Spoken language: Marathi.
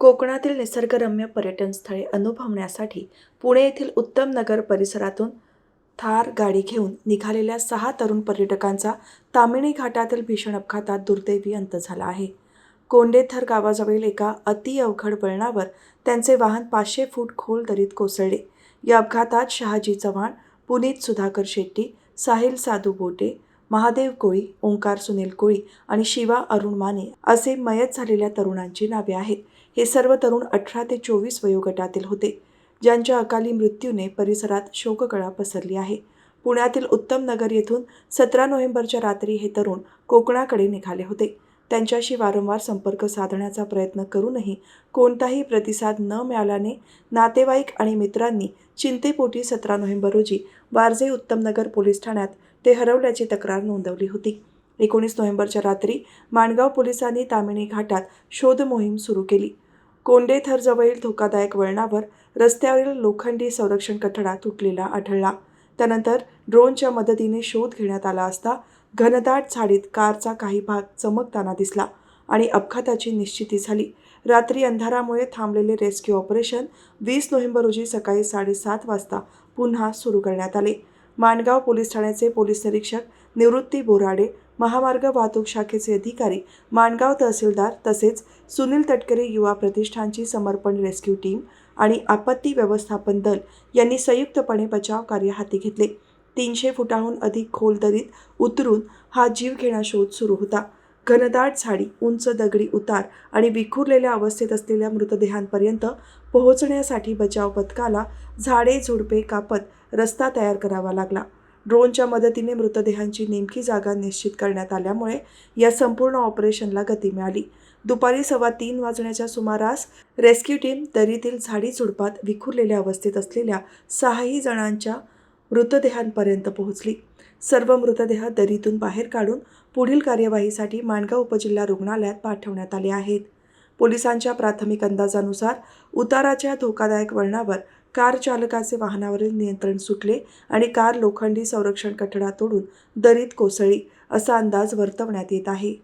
कोकणातील निसर्गरम्य पर्यटन स्थळे अनुभवण्यासाठी पुणे येथील उत्तम नगर परिसरातून थार गाडी घेऊन निघालेल्या सहा तरुण पर्यटकांचा तामिणी घाटातील भीषण अपघातात दुर्दैवी अंत झाला आहे. कोंडेथर गावाजवळील एका अति अवघड वळणावर त्यांचे वाहन पाचशे फूट खोल दरीत कोसळले. या अपघातात शहाजी चव्हाण पुनीत सुधाकर शेट्टी साहिल साधू बोटे महादेव कोळी ओंकार सुनील कोळी आणि शिवा अरुण माने असे मयत झालेल्या तरुणांची नावे आहेत. हे सर्व तरुण अठरा ते चोवीस वयोगटातील होते. ज्यांच्या अकाली मृत्यूने परिसरात शोककळा पसरली आहे. पुण्यातील उत्तम नगर येथून सतरा नोव्हेंबरच्या रात्री हे तरुण कोकणाकडे निघाले होते. त्यांच्याशी वारंवार संपर्क साधण्याचा प्रयत्न करूनही कोणताही प्रतिसाद न मिळाल्याने नातेवाईक आणि मित्रांनी चिंतेपोटी सतरा नोव्हेंबर रोजी वारजे उत्तमनगर पोलीस ठाण्यात ते हरवल्याची तक्रार नोंदवली होती. एकोणीस नोव्हेंबरच्या रात्री माणगाव पोलिसांनी तामिणी घाटात शोध मोहीम सुरू केली. कोंडेथरजवळील धोकादायक वळणावर रस्त्यावरील लोखंडी संरक्षण कठडा तुटलेला आढळला. त्यानंतर ड्रोनच्या मदतीने शोध घेण्यात आला असता घनदाट झाडीत कारचा काही भाग चमकताना दिसला आणि अपघाताची निश्चिती झाली. रात्री अंधारामुळे थांबलेले रेस्क्यू ऑपरेशन वीस नोव्हेंबर रोजी सकाळी साडेसात वाजता पुन्हा सुरू करण्यात आले. माणगाव पोलीस ठाण्याचे पोलीस निरीक्षक निवृत्ती बोराडे महामार्ग वाहतूक शाखेचे अधिकारी माणगाव तहसीलदार तसेच सुनील तटकरे युवा प्रतिष्ठानची समर्पण रेस्क्यू टीम आणि आपत्ती व्यवस्थापन दल यांनी संयुक्तपणे बचाव कार्य हाती घेतले. तीनशे फुटाहून अधिक खोल दरीत उतरून हा जीवघेणा शोध सुरू होता. घनदाट झाडी उंच दगडी उतार आणि विखुरलेल्या अवस्थेत असलेल्या मृतदेहांपर्यंत पोहोचण्यासाठी बचाव पथकाला झाडे झुडपे कापत रस्ता तयार करावा लागला. ड्रोनच्या मदतीने मृतदेहांची नेमकी जागा निश्चित करण्यात आल्यामुळे या संपूर्ण ऑपरेशनला गती मिळाली. दुपारी सव्वा तीन वाजण्याच्या सुमारास रेस्क्यू टीम दरीतील झाडी झुडपात विखुरलेल्या अवस्थेत असलेल्या सहाही जणांच्या मृतदेहांपर्यंत पोहोचली. सर्व मृतदेह दरीतून बाहेर काढून पुढील कार्यवाहीसाठी माणगाव उपजिल्हा रुग्णालयात पाठवण्यात आले आहेत. पोलिसांच्या प्राथमिक अंदाजानुसार उताराच्या धोकादायक वळणावर कार चालकाचे वाहनावरील नियंत्रण सुटले आणि कार लोखंडी संरक्षण कठडा तोडून दरीत कोसळली असा अंदाज वर्तवण्यात येत आहे.